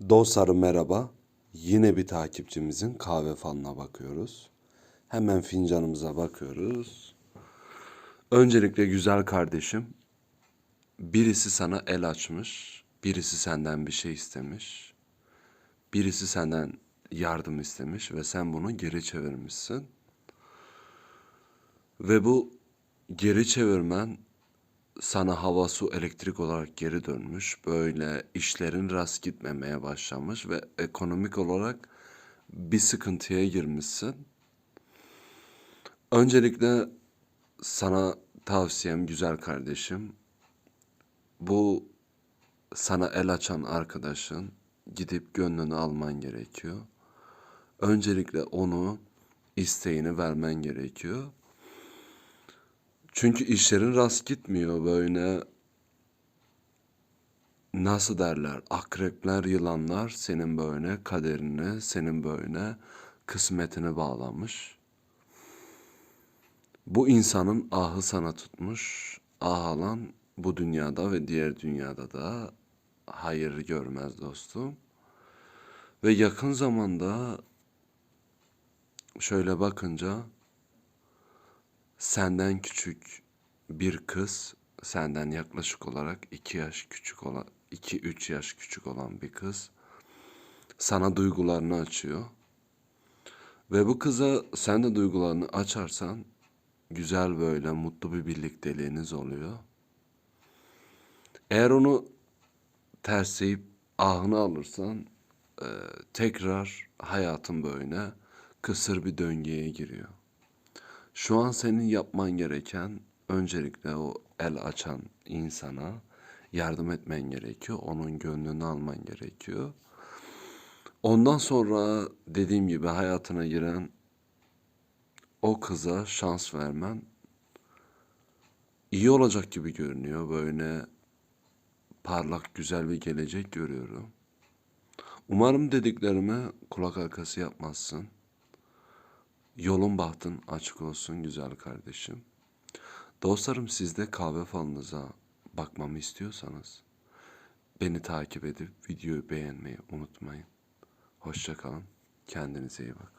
Dostlarım merhaba. Yine bir takipçimizin kahve falına bakıyoruz. Hemen fincanımıza bakıyoruz. Öncelikle güzel kardeşim, birisi sana el açmış, birisi senden bir şey istemiş, birisi senden yardım istemiş ve sen bunu geri çevirmişsin. Ve bu geri çevirmen sana hava, su, elektrik olarak geri dönmüş. Böyle işlerin rast gitmemeye başlamış ve ekonomik olarak bir sıkıntıya girmişsin. Öncelikle sana tavsiyem güzel kardeşim. Bu sana el açan arkadaşın gidip gönlünü alman gerekiyor. Öncelikle onu isteğini vermen gerekiyor. Çünkü işlerin rast gitmiyor böyle nasıl derler akrepler yılanlar senin böyle kaderini senin böyle kısmetini bağlamış. Bu insanın ahı sana tutmuş. Ah alan bu dünyada ve diğer dünyada da hayır görmez dostum. Ve yakın zamanda şöyle bakınca senden küçük bir kız, senden yaklaşık olarak iki yaş küçük olan, iki üç yaş küçük olan bir kız sana duygularını açıyor. Ve bu kıza sen de duygularını açarsan güzel böyle mutlu bir birlikteliğiniz oluyor. Eğer onu tersleyip ahını alırsan e, tekrar hayatın böyle kısır bir döngüye giriyor. Şu an senin yapman gereken öncelikle o el açan insana yardım etmen gerekiyor. Onun gönlünü alman gerekiyor. Ondan sonra dediğim gibi hayatına giren o kıza şans vermen iyi olacak gibi görünüyor. Böyle parlak güzel bir gelecek görüyorum. Umarım dediklerime kulak arkası yapmazsın. Yolun bahtın açık olsun güzel kardeşim. Dostlarım siz de kahve falınıza bakmamı istiyorsanız beni takip edip videoyu beğenmeyi unutmayın. Hoşça kalın. Kendinize iyi bakın.